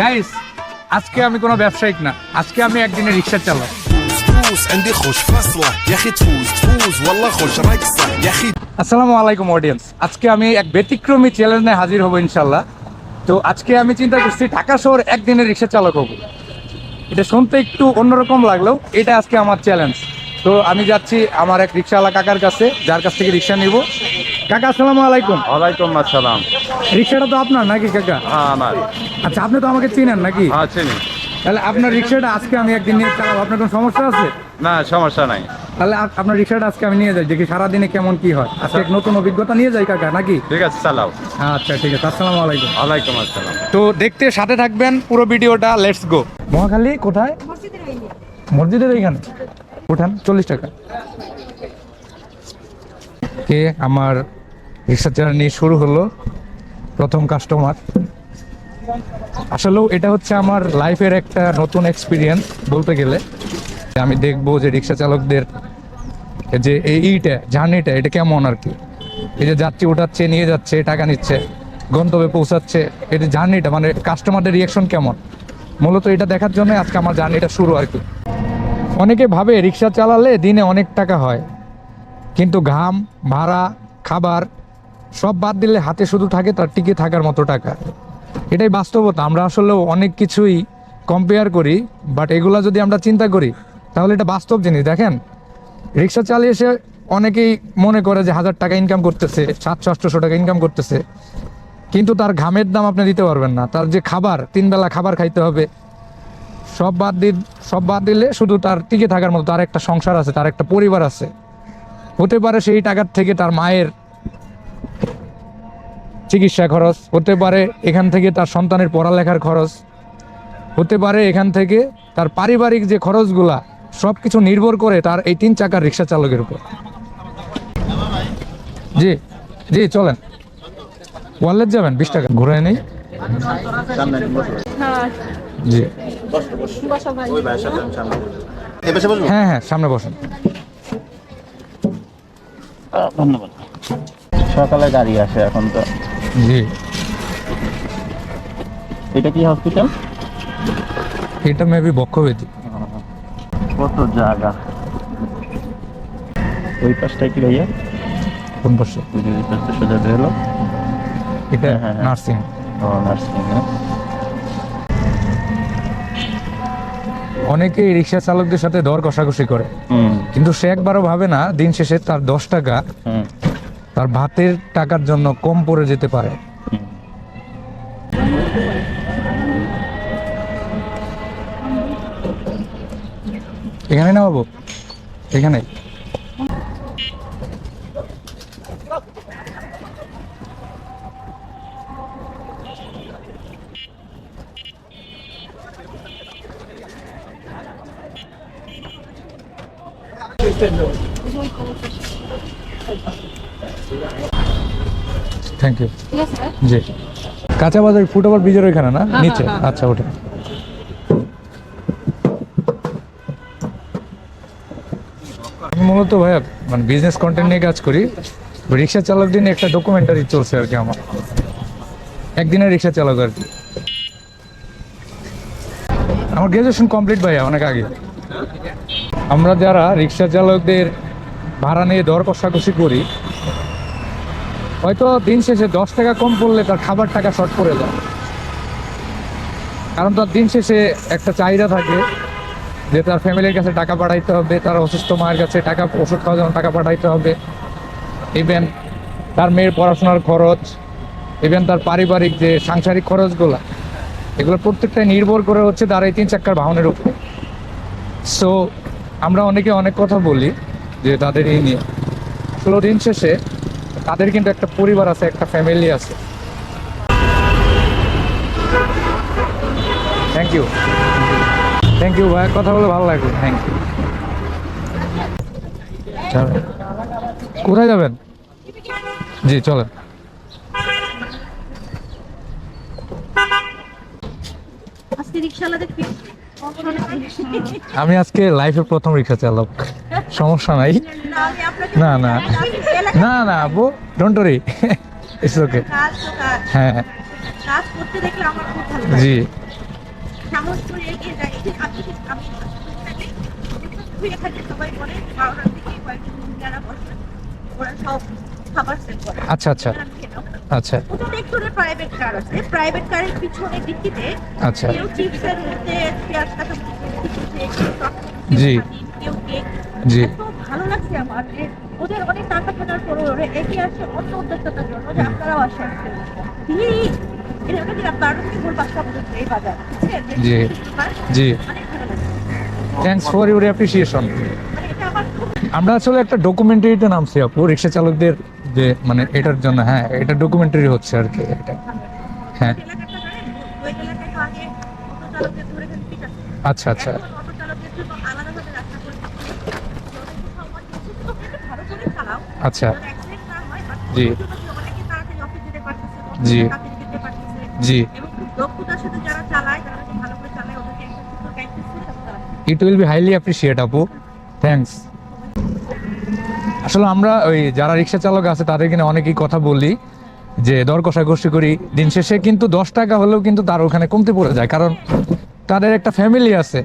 Guys আজকে আমি কোনো ব্যবসায়িক না। আজকে আমি একদিনে রিক্সা চালাই আসসালামু আলাইকুম অডিয়েন্স আজকে আমি এক ব্যতিক্রমী চ্যালেঞ্জে হাজির হব ইনশাল্লাহ তো আজকে আমি চিন্তা করছি ঢাকা শহর একদিনে রিক্সা চালক হব। এটা শুনতে একটু অন্যরকম লাগল এটা আজকে আমার চ্যালেঞ্জ তো আমি যাচ্ছি আমার এক রিক্সাওয়ালা কাকার কাছে যার কাছ থেকে রিক্সা নিব। কাকা আসসালামু আলাইকুম। ওয়ালাইকুম আসসালাম। রিক্সাটা তো আপনার নাকি কাকা? হ্যাঁ আমার। আচ্ছা আপনি তো আমাকে চিনেন নাকি? হ্যাঁ চিনি। তাহলে আপনার রিক্সাটা আজকে আমি একদিন নিয়ে চালাবো আপনার কোনো সমস্যা আছে? না সমস্যা নাই। তাহলে আপনার রিক্সাটা আজকে আমি নিয়ে যাই দেখি সারাদিনে কেমন কি হয়। আজকে এক নতুন অভিজ্ঞতা নিয়ে যাই কাকা নাকি? ঠিক আছে চালাও। আচ্ছা ঠিক আছে আসসালামু আলাইকুম। ওয়ালাইকুম আসসালাম। তো দেখতে সাথে থাকবেন পুরো ভিডিওটা লেটস গো মহাখালী কোথায়? মসজিদের এইখানে উঠান চল্লিশ টাকা। কে আমার রিক্সা জার্নি শুরু হলো প্রথম কাস্টমার আসলেও এটা হচ্ছে আমার লাইফের একটা নতুন এক্সপিরিয়েন্স বলতে গেলে। আমি দেখব যে রিক্সা চালকদের যে এই এইটা, জার্নিটা, এটা কেমন আর কি। এই যে যাত্রী উঠাচ্ছে, নিয়ে যাচ্ছে, টাকা নিচ্ছে, গন্তব্যে পৌঁছাচ্ছে এটা জার্নিটা মানে কাস্টমারদের রিয়াকশন কেমন? মূলত এটা দেখার জন্য আজকে আমার জার্নিটা শুরু আর কি। অনেকে ভাবে রিক্সা চালালে দিনে অনেক টাকা হয়, কিন্তু ঘাম, ভাড়া, খাবার সব বাদ দিলে হাতে শুধু থাকে তার টিকে থাকার মতো টাকা। এটাই বাস্তবতা। আমরা আসলেও অনেক কিছুই কম্পেয়ার করি বাট এগুলা যদি আমরা চিন্তা করি, তাহলে এটা বাস্তব জিনিস। দেখেন, রিক্সা চালিয়ে এসে অনেকেই মনে করে যে হাজার টাকা ইনকাম করতেছে সাতশো আটশোশো টাকা ইনকাম করতেছে। কিন্তু তার ঘামের দাম আপনি দিতে পারবেন না। তার যে খাবার তিন বেলা খাবার খাইতে হবে, সব বাদ দি সব বাদ দিলে শুধু তার টিকে থাকার মতো, তার একটা সংসার আছে, তার একটা পরিবার আছে। হতে পারে সেই টাকার থেকে তার মায়ের চিকিৎসা খরচ। হতে পারে এখান থেকে তার সন্তানের পড়ালেখার খরচ। হতে পারে এখান থেকে তার পারিবারিক যে খরচগুলা সব কিছু নির্ভর করে তার এই তিন চাকার রিক্সা চালকের উপর। জি জি, চলেন। ওয়ালেট যাবেন, বিশ টাকা। ঘুরে নেই? জি। হ্যাঁ হ্যাঁ সামনে বসেন। ধন্যবাদ। সকালে গাড়ি আসে এখন তো। জি। এটা কি হসপিটাল? এটা মেবি বক্ষবেদী। কত জায়গা। ওই পাশটায় কি ভাইয়া? কোন পাশে? ওই পাশটা সোজা বেরোলো এটা হ্যাঁ, হ্যাঁ, হ্যাঁ। নার্সিং। ও নার্সিং অনেকেই রিক্সা চালকদের সাথে দর কষাকষি করে। কিন্তু সে একবারও ভাবে না দিন শেষে তার দশ টাকা তার ভাতের টাকার জন্য কম পড়ে যেতে পারে। এখানে না বাবু এখানে থ্যাংক ইউ জি। কাঁচা বাজার ফুটওভার ব্রিজের ওইখানে না? নিচে? আচ্ছা ওঠে আমি মূলত ভাইয়া মানে বিজনেস কন্টেন্ট নিয়ে কাজ করি। রিক্সা চালক দিনে একটা ডকুমেন্টারি চলছে আর কি আমার। একদিনের রিক্সা চালক আর কি। আমার গ্রাজুয়েশন কমপ্লিট ভাইয়া অনেক আগে। আমরা যারা রিক্সা চালকদের ভাড়া নিয়ে দর কষাকষি করি হয়তো দিন শেষে দশ টাকা কম পড়লে তার খাবার টাকা শর্ট পড়ে যায় কারণ তার দিন শেষে একটা চাহিদা থাকে যে তার ফ্যামিলির কাছে টাকা পাঠাইতে হবে, তার অসুস্থ মায়ের কাছে টাকা, ওষুধ খাওয়ার জন্য টাকা পাঠাইতে হবে। ইভেন তার মেয়ের পড়াশোনার খরচ ইভেন তার পারিবারিক যে সাংসারিক খরচগুলো, এগুলো প্রত্যেকটাই নির্ভর করে হচ্ছে তার এই তিন চাক্কার বাহনের উপর। সো আমরা অনেকে অনেক কথা বলি যে তাদের এই নিয়ে আসলে দিন শেষে তাদের কিন্তু একটা পরিবার আছে, একটা ফ্যামিলি আছে। থ্যাংক ইউ থ্যাংক ইউ ভাই। কথা বলে ভালো লাগল। থ্যাংক ইউ কোথায় যাবেন? জি, চলেন। আমি আজকে লাইফের প্রথম রিক্সা চালক। সমস্যা নাই। না না। না না, আপু ডোন্ট ওরি ইটস ওকে হ্যাঁ। জি। আচ্ছা আচ্ছা। আচ্ছা। প্রাইভেট কার আছে। প্রাইভেট কারের পিছনে ডিক্কিতে আচ্ছা। কেউ চিপসের মধ্যে পেঁয়াজ কাটা দিচ্ছে, কেউ চকলেট, জি। কেউ কেক জি। ভালো লাগছে আমার যে ওদের অনেক টাকা থাকার পরে ওরা আসে অন্য উদ্যোক্তার জন্য যে আপনারাও আসেন। প্লিজ এটা ওটা দিলাম বারো থেকে ভোর পাঁচটা পর্যন্ত এই বাজার জি। জি। অনেক ভালো লাগছে। থ্যাংকস ফর ইউর অ্যাপ্রিসিয়েশন মানে আমরা আসলে একটা ডকুমেন্টারিতে নামছি আপু রিক্সা চালকদের যে মানে এটার জন্য হ্যাঁ এটা ডকুমেন্টারি হচ্ছে আর কি এটা হ্যাঁ আচ্ছা আচ্ছা। আচ্ছা জি। জি। জি। It will be highly appreciate আপু থ্যাঙ্কস আসলে আমরা ওই যারা রিক্সা চালক আছে, তাদের কিনে অনেকেই কথা বলি যে, দর কষাকষি করি। দিন শেষে কিন্তু দশ টাকা হলেও কিন্তু তার ওখানে কমতে পড়ে যায়। কারণ তাদের একটা ফ্যামিলি আছে।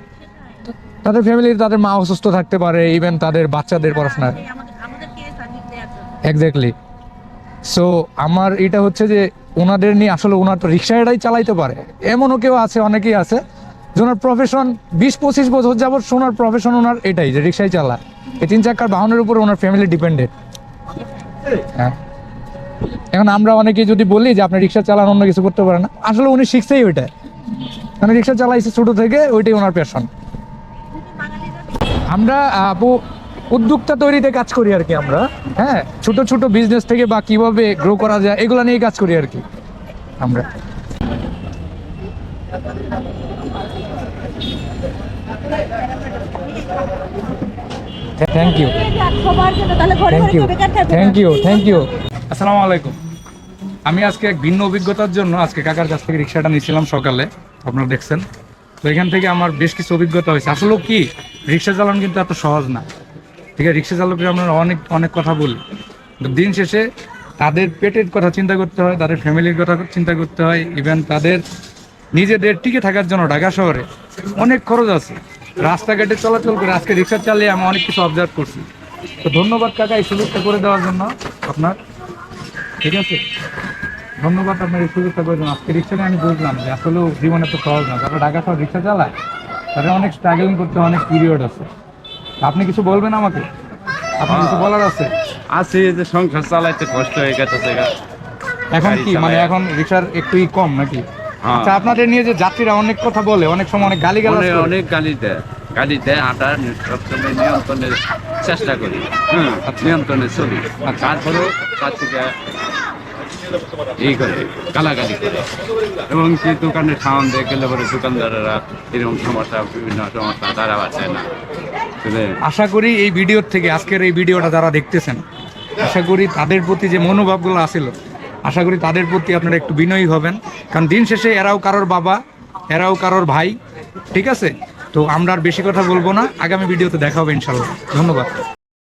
তাদের ফ্যামিলি তাদের মা অসুস্থ থাকতে পারে ইভেন তাদের বাচ্চাদের পড়াশোনা। এক্স্যাক্টলি সো আমার এটা হচ্ছে যে, ওনাদের নিয়ে আসলে ওনার তো রিক্সা এটাই চালাইতে পারে। এমনও কেউ আছে, অনেকেই আছে। ওনার প্রফেশন বিশ পঁচিশ বছর যাবৎ ওনার প্রফেশন ওনার এটাই যে রিক্সাই চালা এই তিন চাকার বাহনের উপর ওনার ফ্যামিলি ডিপেন্ডেন্ট হ্যাঁ। এখন আমরা অনেকে যদি বলি যে আপনি রিক্সা চালান, অন্য কিছু করতে পারেন না, আসলে উনি শিখছেই ওইটা মানে রিক্সা চালাইছে ছোট থেকে, ওইটাই ওনার বাঙালিরা আমরা, আপু, উদ্যোক্তা তৈরিতে কাজ করি আর কি আমরা। হ্যাঁ ছোট ছোট বিজনেস থেকে বা কীভাবে গ্রো করা যায়, এগুলো নিয়ে কাজ করি আর কি। আমরা। Thank you thank you. Thank you thank you আসসালামু আলাইকুম। আমি আজকে এক ভিন্ন অভিজ্ঞতার জন্য আজকে কাকার কাছ থেকে রিক্সাটা নিয়েছিলাম সকালে, আপনারা দেখছেন। তো এখান থেকে আমার বেশ কিছু অভিজ্ঞতা হয়েছে। আসলে কি রিক্সা চালানো কিন্তু এত সহজ না। ঠিক আছে রিক্সা চালকের আমরা অনেক অনেক কথা বলি। দিন শেষে তাদের পেটের কথা চিন্তা করতে হয়, তাদের ফ্যামিলির কথা চিন্তা করতে হয় ইভেন তাদের নিজেদের টিকে থাকার জন্য ঢাকা শহরে অনেক খরচ আছে। রাস্তাঘাটে চলাচল করে আজকে রিক্সা চালিয়ে আমি অনেক কিছু অবজার্ভ করছি। তো ধন্যবাদ কাকা এই সুযোগটা করে দেওয়ার জন্য আপনার। ঠিক আছে? ধন্যবাদ আপনার এই সুযোগটা করে দেন আজকে রিক্সাটা আমি বুঝলাম যে আসলেও জীবনে তো সহজ না। যারা ঢাকা শহর রিক্সা চালায় তাদের অনেক স্ট্রাগলিং করতে অনেক পিরিয়ড আছে। আপনি কিছু বলবেন আমাকে? আপনার কিছু বলার আছে? আছে যে সংসার চালাইতে কষ্ট হয়ে গেছে এখন কি? মানে এখন রিক্সার একটু কম নাকি। আচ্ছা আপনাদের নিয়ে যে যাত্রীরা অনেক কথা বলে অনেক সময় অনেক গালি গালাজ অনেক গালি দেয় গালি দেয় হাঁটা সবসময় নিয়ন্ত্রণের চেষ্টা করি। হ্যাঁ নিয়ন্ত্রণে চলি। তারপরেও তার থেকে এই করে গালাগালি করে। এবং কি দোকানে সামান দিয়ে গেলে পরে দোকানদারেরা এরকম সমস্যা বিভিন্ন সমস্যা তারা বাঁচায় না। আশা করি এই ভিডিওর থেকে আজকের এই ভিডিওটা যারা দেখতেছেন আশা করি তাদের প্রতি যে মনোভাবগুলো আসিল আশা করি তাদের প্রতি আপনারা একটু বিনয়ী হবেন। কারণ দিন শেষে এরাও কারোর বাবা, এরাও কারোর ভাই, ঠিক আছে? তো আমরা আর বেশি কথা বলব না। আগামী ভিডিওতে দেখা হবে ইনশাল্লাহ ধন্যবাদ।